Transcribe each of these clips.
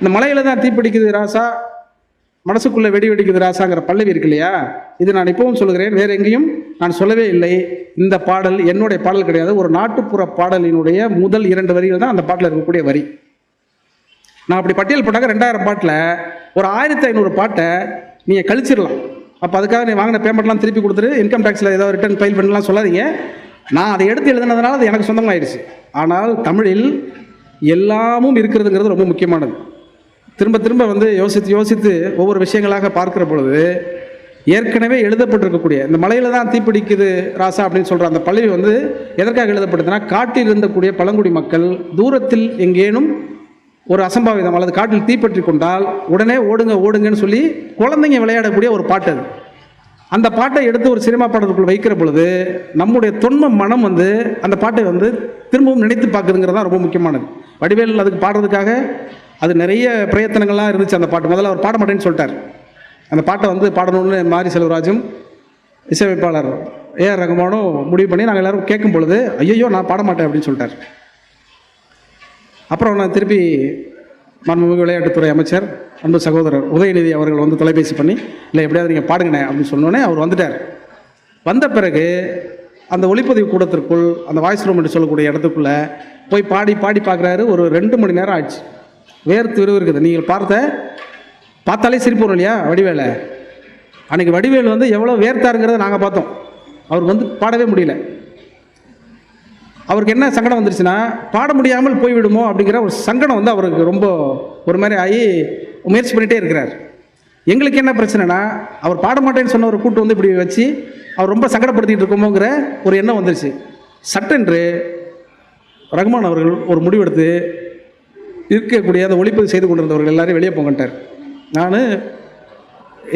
இந்த மலையில தான் தீப்பிடிக்குது ராசா மனசுக்குள்ள வெடி வெடிக்குது ராசாங்கிற பல்லவி இருக்கு இல்லையா? இது நான் இப்பவும் சொல்லுகிறேன் வேற எங்கேயும் நான் சொல்லவே இல்லை. இந்த பாடல் என்னுடைய பாடல் கிடையாது. ஒரு நாட்டுப்புற பாடலினுடைய முதல் இரண்டு வரிகள் தான் அந்த பாட்டில் இருக்கக்கூடிய வரி. நான் அப்படி பட்டியல் போட்டாக்க ரெண்டாயிரம் பாட்டில் ஒரு ஆயிரத்தி ஐநூறு பாட்டை நீங்கள் கழிச்சிடலாம். அப்போ அதுக்காக நீ வாங்கின பேமெண்ட்லாம் திருப்பி கொடுத்துட்டு இன்கம் டேக்ஸில் ஏதோ ரிட்டர்ன் ஃபைல் பண்ணலாம் சொல்லாதீங்க. நான் அதை எடுத்து எழுதுனதுனால அது எனக்கு சொந்தமாயிடுச்சு. ஆனால் தமிழில் எல்லாமும் இருக்கிறதுங்கிறது ரொம்ப முக்கியமானது. திரும்ப திரும்ப வந்து யோசித்து யோசித்து ஒவ்வொரு விஷயங்களாக பார்க்கிற பொழுது ஏற்கனவே எழுதப்பட்டிருக்கக்கூடிய இந்த மலையில் தான் தீப்பிடிக்குது ராசா அப்படின்னு சொல்கிற அந்த பள்ளி வந்து எதற்காக எழுதப்பட்டதுன்னா காட்டில் இருந்தக்கூடிய பழங்குடி மக்கள் தூரத்தில் எங்கேனும் ஒரு அசம்பாவிதம் அல்லது காட்டில் தீப்பற்றி கொண்டால் உடனே ஓடுங்க ஓடுங்கன்னு சொல்லி குழந்தைங்க விளையாடக்கூடிய ஒரு பாட்டு அது. அந்த பாட்டை எடுத்து ஒரு சினிமா பாடலுக்குள் வைக்கிற பொழுது நம்முடைய தொன்ம மனம் வந்து அந்த பாட்டை வந்து திரும்பவும் நினைத்து பார்க்குதுங்கிறது தான் ரொம்ப முக்கியமானது. வடிவேல் அதுக்கு பாடுறதுக்காக அது நிறைய பிரயத்தனங்கள்லாம் இருந்துச்சு அந்த பாட்டு. முதல்ல அவர் பாட மாட்டேன்னு சொல்லிட்டார். அந்த பாட்டை வந்து பாடணும்னு மாரி செல்வராஜும் இசையமைப்பாளர் ஏஆர் ரகுமானும் முடிவு பண்ணி நாங்கள் எல்லோரும் கேட்கும் பொழுது ஐயோ நான் பாட மாட்டேன் அப்படின்னு சொல்லிட்டார். அப்புறம் நான் திருப்பி மாண்புமிகு விளையாட்டுத்துறை அமைச்சர் அன்பு சகோதரர் உதயநிதி அவர்கள் வந்து தொலைபேசி பண்ணி இல்லை எப்படியாவது நீங்கள் பாடுங்கண்ணே அப்படின்னு சொன்னோடனே அவர் வந்துட்டார். வந்த பிறகு அந்த ஒளிப்பதிவு கூடத்திற்குள் அந்த வாய்ஸ் ரூம் என்று சொல்லக்கூடிய இடத்துக்குள்ளே போய் பாடி பாடி பார்க்குறாரு. ஒரு ரெண்டு மணி நேரம் ஆச்சு வேர்த்து விறுவிறுக்குது. நீங்கள் பார்த்த பார்த்தாலே சிரிப்பு வரும் இல்லையா வடிவேலை? அன்றைக்கி வடிவேல் வந்து எவ்வளோ வேர்த்தாருங்கிறத நாங்கள் பார்த்தோம். அவருக்கு வந்து பாடவே முடியல. அவருக்கு என்ன சங்கடம் வந்துருச்சுன்னா பாட முடியாமல் போய்விடுமோ அப்படிங்கிற ஒரு சங்கடம் வந்து அவருக்கு ரொம்ப ஒரு மாதிரி ஆகி முயற்சி பண்ணிகிட்டே இருக்கிறார். எங்களுக்கு என்ன பிரச்சனைனா அவர் பாட மாட்டேன்னு சொன்ன ஒரு கூட்டு வந்து இப்படி வச்சு அவர் ரொம்ப சங்கடப்படுத்திட்டு இருக்கோமோங்கிற ஒரு எண்ணம் வந்துருச்சு. சட்டென்று ரகுமான் அவர்கள் ஒரு முடிவெடுத்து இருக்கக்கூடிய அந்த ஒளிப்பதிவு செய்து கொண்டிருந்தவர்கள் எல்லாரையும் வெளியே போங்கன்ட்டார் நான்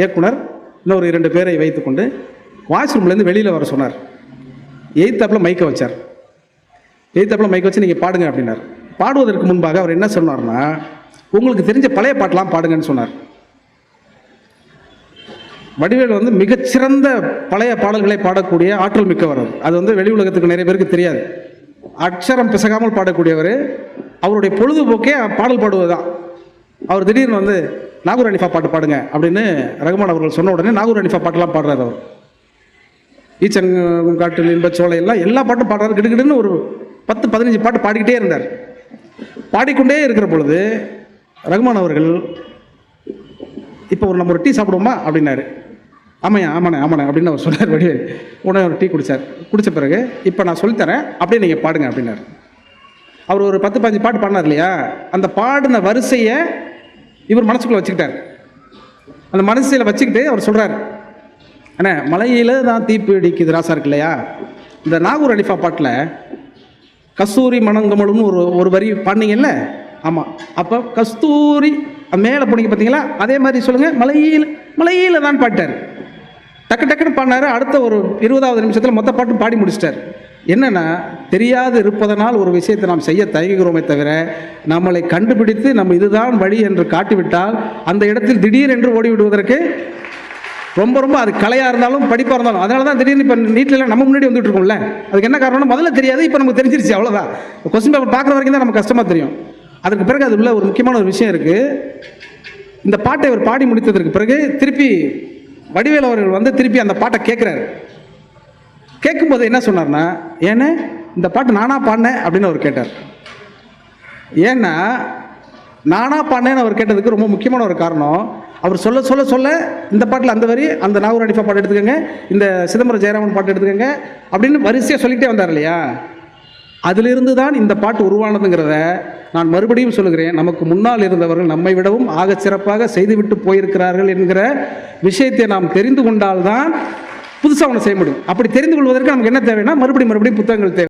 இயக்குனர் இன்னொரு இரண்டு பேரை வைத்துக்கொண்டு வாஷ்ரூம்லேருந்து வெளியில் வர சொன்னார். எய்த்தாப்பில் மைக்கை வச்சார். எய்த்தாப்பில் மைக் வச்சு நீங்கள் பாடுங்க அப்படின்னார். பாடுவதற்கு முன்பாக அவர் என்ன சொன்னார்னா உங்களுக்கு தெரிஞ்ச பழைய பாட்டெலாம் பாடுங்கன்னு சொன்னார். வடிவேல் வந்து மிகச்சிறந்த பழைய பாடல்களை பாடக்கூடிய ஆற்றல் மிக்கவர் அது வந்து வெளி உலகத்துக்கு நிறைய பேருக்கு தெரியாது. அக்ஷரம் பிசகாமல் பாடக்கூடியவர். அவருடைய பொழுதுபோக்கே பாடல் பாடுவது தான் அவர் திடீர்னு வந்து நாகூர் அனிஃபா பாட்டு பாடுங்க அப்படின்னு ரகுமான் அவர்கள் சொன்ன உடனே நாகூர் அனிஃபா பாட்டெலாம் பாடுறாரு அவர். ஈச்சங்காட்டில் காட்டில் சோலை எல்லாம் எல்லா பாட்டும் பாடுறாரு. கிடுகிடுன்னு ஒரு பத்து பதினஞ்சு பாட்டு பாடிக்கிட்டே இருந்தார். பாடிக்கொண்டே இருக்கிற பொழுது ரகுமான் அவர்கள் இப்போ ஒரு நம்ம ஒரு டீ சாப்பிடுவோமா? அப்படின்னாரு. ஆமாய்யா ஆமாண்ணே ஆமாண்ணே அப்படின்னு அவர் சொன்னார் வடிவேல் உடனே ஒரு டீ குடித்தார் குடித்த பிறகு இப்போ நான் சொல்லித்தரேன் அப்படியே நீங்கள் பாடுங்க அப்படின்னாரு. அவர் ஒரு பத்து பதினஞ்சு பாட்டு பாடினார் இல்லையா? அந்த பாடின வரிசையை இவர் மனசுக்குள்ளே வச்சுக்கிட்டார். அந்த மனசில் வச்சுக்கிட்டு அவர் சொல்கிறார் அண்ணே மலையில் தான் தீப்பிடிக்குது ராசா இருக்கு இல்லையா? இந்த நாகூர் அலிஃபா பாட்டில் கஸ்தூரி மணங்கமலும்னு ஒரு ஒரு வரி பாடினீங்கல்ல? ஆமாம் அப்போ கஸ்தூரி மேலே போனீங்க பார்த்தீங்களா அதே மாதிரி சொல்லுங்கள் மலையில் மலையில் தான் பாட்டார். டக்கு டக்குன்னு பாடினாரு. அடுத்த ஒரு இருபதாவது நிமிஷத்தில் மொத்த பாட்டும் பாடி முடிச்சிட்டார். என்னென்னா தெரியாது இருப்பதனால் ஒரு விஷயத்தை நாம் செய்ய தயங்குகிறோமே தவிர நம்மளை கண்டுபிடித்து நம்ம இதுதான் வழி என்று காட்டிவிட்டால் அந்த இடத்தில் திடீர் என்று ஓடிவிடுவதற்கு ரொம்ப ரொம்ப அது கலையாக இருந்தாலும் படிப்பாக இருந்தாலும் அதனால தான் திடீர்னு இப்போ நீட்டில் நம்ம முன்னாடி வந்துட்டு இருக்கோம்ல. அதுக்கு என்ன காரணம்னா முதல்ல தெரியாது இப்போ நமக்கு தெரிஞ்சிருச்சு அவ்வளோதான் கொஸ்டின் பேப்பர் பார்க்குற வரைக்கும் தான் நமக்கு கஷ்டமாக தெரியும். அதுக்கு பிறகு அது உள்ள ஒரு முக்கியமான ஒரு விஷயம் இருக்குது இந்த பாட்டை இவர் பாடி முடித்ததற்கு பிறகு திருப்பி வடிவேல் அவர்கள் வந்து திருப்பி அந்த பாட்டை கேட்குறாரு கேட்கும்போது என்ன சொன்னார்னா ஏன்னு இந்த பாட்டு நானாக பாடினேன் அப்படின்னு அவர் கேட்டார். ஏன்னா நானா பாடினேன்னு அவர் கேட்டதுக்கு ரொம்ப முக்கியமான ஒரு காரணம். அவர் சொல்ல சொல்ல சொல்ல இந்த பாட்டில் அந்த வரி அந்த நாகூர் அடிஃபா பாட்டு எடுத்துக்கோங்க இந்த சிதம்பரம் ஜெயராமன் பாட்டு எடுத்துக்கோங்க அப்படின்னு வரிசையாக சொல்லிகிட்டே வந்தார் இல்லையா? அதிலிருந்து தான் இந்த பாட்டு உருவானதுங்கிறத நான் மறுபடியும் சொல்லுகிறேன். நமக்கு முன்னால் இருந்தவர்கள் நம்மை விடவும் ஆக சிறப்பாக செய்துவிட்டு போயிருக்கிறார்கள் என்கிற விஷயத்தை நாம் தெரிந்து கொண்டால்தான் புதுசாக ஒன்று செய்ய முடியும். அப்படி தெரிந்து கொள்வதற்கு நமக்கு என்ன தேவைன்னா மறுபடியும் மறுபடியும் புத்தகங்கள் தேவை.